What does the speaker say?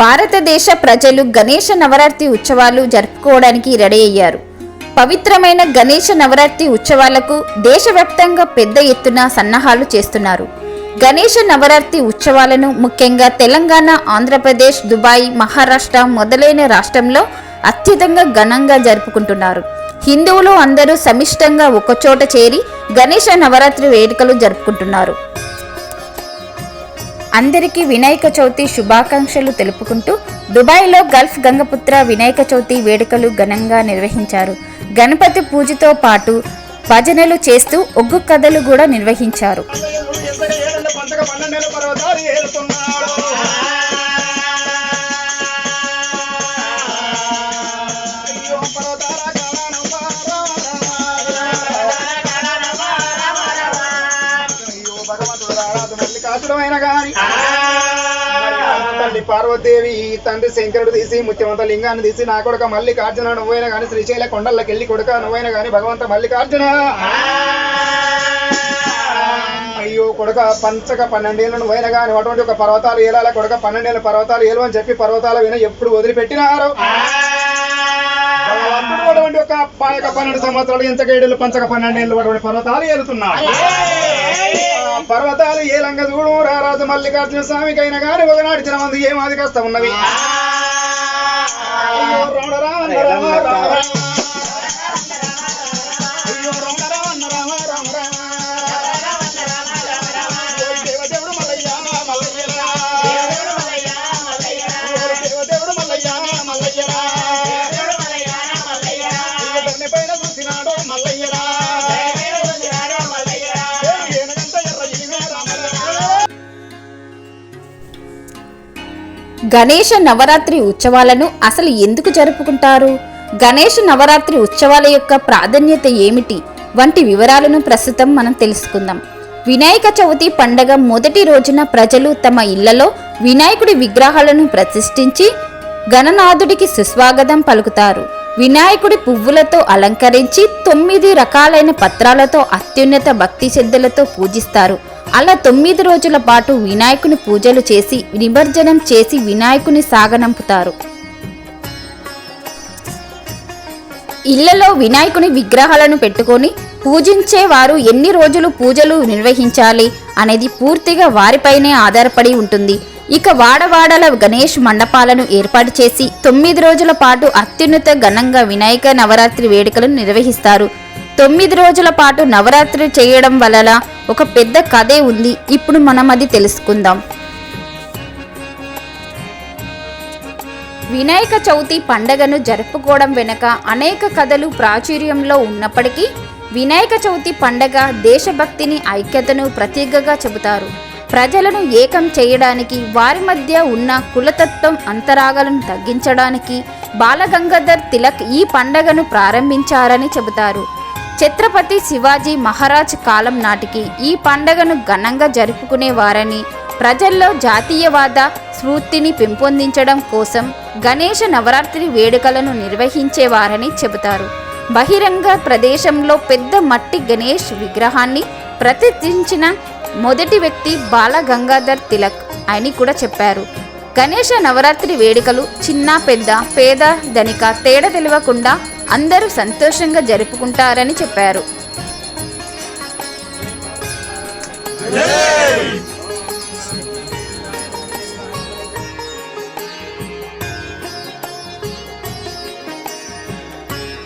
భారతదేశ ప్రజలు గణేష నవరాత్రి ఉత్సవాలు జరుపుకోవడానికి రెడీ అయ్యారు. పవిత్రమైన గణేష నవరాత్రి ఉత్సవాలకు దేశవ్యాప్తంగా పెద్ద ఎత్తున సన్నాహాలు చేస్తున్నారు. గణేష నవరాత్రి ఉత్సవాలను ముఖ్యంగా తెలంగాణ ఆంధ్రప్రదేశ్ దుబాయ్ మహారాష్ట్ర మొదలైన రాష్ట్రంలో అత్యధికంగా ఘనంగా జరుపుకుంటున్నారు. హిందువులు అందరూ సమిష్టంగా ఒకచోట చేరి గణేష నవరాత్రి వేడుకలు జరుపుకుంటున్నారు. అందరికీ వినాయక చవితి శుభాకాంక్షలు తెలుపుకుంటూ దుబాయ్లో గల్ఫ్ గంగపుత్ర వినాయక చవితి వేడుకలు ఘనంగా నిర్వహించారు గణపతి పూజతో పాటు భజనలు చేస్తూ ఒగ్గు కథలు కూడా నిర్వహించారు కోసమైనా కానీ తల్లి పార్వతీదేవి ఈ తండ్రి శంకరుడు తీసి ముత్యమంత లింగాన్ని తీసి నా కొడుక మల్లికార్జున నువ్వైనా కానీ శ్రీశైల కొండల్లోకి వెళ్ళి కొడుక నువ్వైనా కానీ భగవంత మల్లికార్జున. అయ్యో కొడుక పంచక పన్నెండేళ్ళు నువ్వైనా కానీ అటువంటి ఒక పర్వతాలు ఏలాల? కొడుక పన్నెండేళ్ళ పర్వతాలు ఏలు అని చెప్పి పర్వతాల విన ఎప్పుడు వదిలిపెట్టినారు? అటువంటి ఒక పాయక పన్నెండు సంవత్సరాలు ఎంచక ఏడేళ్ళు పంచక పన్నెండేళ్ళు అటువంటి పర్వతాలు ఏలుతున్నారు. పర్వతాలు ఏ లంగ చూడు? రారాజు మల్లికార్జున స్వామికైనా గాని ఒకనాడు చిన్న మంది ఏం ఆది కష్టం ఉన్నవి గణేష నవరాత్రి ఉత్సవాలను అసలు ఎందుకు జరుపుకుంటారు? గణేష నవరాత్రి ఉత్సవాల యొక్క ప్రాధాన్యత ఏమిటి? వంటి వివరాలను ప్రస్తుతం మనం తెలుసుకుందాం. వినాయక చవితి పండగ మొదటి రోజున ప్రజలు తమ ఇళ్ళలో వినాయకుడి విగ్రహాలను ప్రతిష్ఠించి గణనాథుడికి సుస్వాగతం పలుకుతారు. వినాయకుడి పువ్వులతో అలంకరించి తొమ్మిది రకాలైన పత్రాలతో అత్యున్నత భక్తి శ్రద్ధలతో పూజిస్తారు. అలా తొమ్మిది రోజుల పాటు వినాయకుని పూజలు చేసి నిమజ్జనం చేసి వినాయకుని సాగనంపుతారు. ఇళ్ళలో వినాయకుని విగ్రహాలను పెట్టుకొని పూజించేవారు ఎన్ని రోజులు పూజలు నిర్వహించాలి అనేది పూర్తిగా వారిపైనే ఆధారపడి ఉంటుంది. ఇక వాడవాడల గణేష్ మండపాలను ఏర్పాటు చేసి తొమ్మిది రోజుల పాటు అత్యున్నత ఘనంగా వినాయక నవరాత్రి వేడుకలను నిర్వహిస్తారు. తొమ్మిది రోజుల పాటు నవరాత్రి చేయడం వలన ఒక పెద్ద కథే ఉంది. ఇప్పుడు మనం అది తెలుసుకుందాం. వినాయక చవితి పండగను జరుపుకోవడం వెనుక అనేక కథలు ప్రాచుర్యంలో ఉన్నప్పటికీ వినాయక చవితి పండగ దేశభక్తిని ఐక్యతను ప్రతీకగా చెబుతారు. ప్రజలను ఏకం చేయడానికి వారి మధ్య ఉన్న కులతత్వం అంతరాగాలను తగ్గించడానికి బాలగంగాధర్ తిలక్ ఈ పండగను ప్రారంభించారని చెబుతారు. ఛత్రపతి శివాజీ మహారాజ్ కాలం నాటికి ఈ పండగను ఘనంగా జరుపుకునేవారని ప్రజల్లో జాతీయవాద స్ఫూర్తిని పెంపొందించడం కోసం గణేష నవరాత్రి వేడుకలను నిర్వహించేవారని చెబుతారు. బహిరంగ ప్రదేశంలో పెద్ద మట్టి గణేష్ విగ్రహాన్ని ప్రతిష్ఠించిన మొదటి వ్యక్తి బాల గంగాధర్ తిలక్ అని కూడా చెప్పారు. గణేష నవరాత్రి వేడుకలు చిన్న పెద్ద పేద ధనిక తేడా తెలియకుండా అందరూ సంతోషంగా జరుపుకుంటారని చెప్పారు.